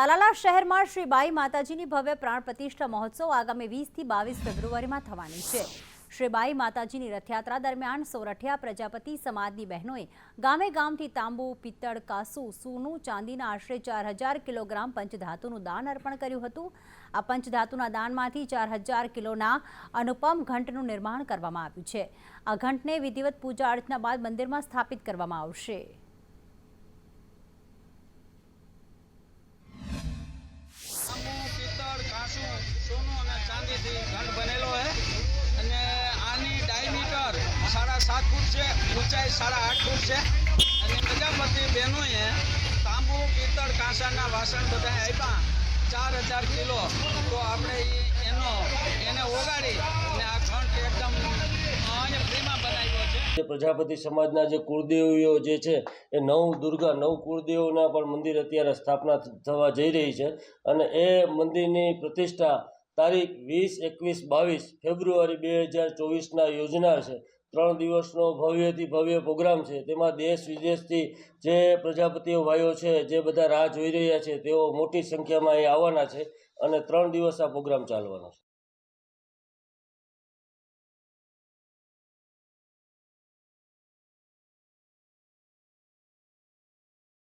તાલાલા શહેરમાં શ્રી બાઈ માતાજીની ભવ્ય પ્રાણ પ્રતિષ્ઠા મહોત્સવ આગામી વીસથી બાવીસ ફેબ્રુઆરીમાં થવાની છે. શ્રી બાઈ માતાજીની રથયાત્રા દરમિયાન સોરઠિયા પ્રજાપતિ સમાજની બહેનોએ ગામે ગામથી તાંબુ, પિત્તળ, કાસુ, સોનું, ચાંદીના આશરે ચાર હજાર કિલોગ્રામ પંચધાતુનું દાન અર્પણ કર્યું હતું. આ પંચધાતુના દાનમાંથી ચાર હજાર કિલોના અનુપમ ઘંટનું નિર્માણ કરવામાં આવ્યું છે. આ ઘંટને વિધિવત પૂજા અર્ચના બાદ મંદિરમાં સ્થાપિત કરવામાં આવશે. સાડા સાત ફૂટ છે, ઊંચાઈ સાડા આઠ ફૂટ છે. અને પ્રજાપતિ બહેનોએ તાંબુ, પિત્તળ, કાંસાના વાસણ બધા આપ્યા. ચાર હજાર કિલો. તો આપણે એનો, એને ઓગાડી અને આ ખંડ એકદમ છે. જે પ્રજાપતિ સમાજના જે કુળદેવીઓ જે છે, એ નવ દુર્ગા, નવ કુળદેવોના પણ મંદિર અત્યારે સ્થાપના થવા જઈ રહી છે. અને એ મંદિરની પ્રતિષ્ઠા તારીખ વીસ, એકવીસ, બાવીસ ફેબ્રુઆરી બે હજાર ચોવીસના યોજનાર છે. ત્રણ દિવસનો ભવ્યથી ભવ્ય પ્રોગ્રામ છે. તેમાં દેશ વિદેશથી જે પ્રજાપતિઓ ભાઈઓ છે, જે બધા રાહ જોઈ રહ્યા છે, તેઓ મોટી સંખ્યામાં અહીં આવવાના છે અને ત્રણ દિવસ આ પ્રોગ્રામ ચાલવાનો છે.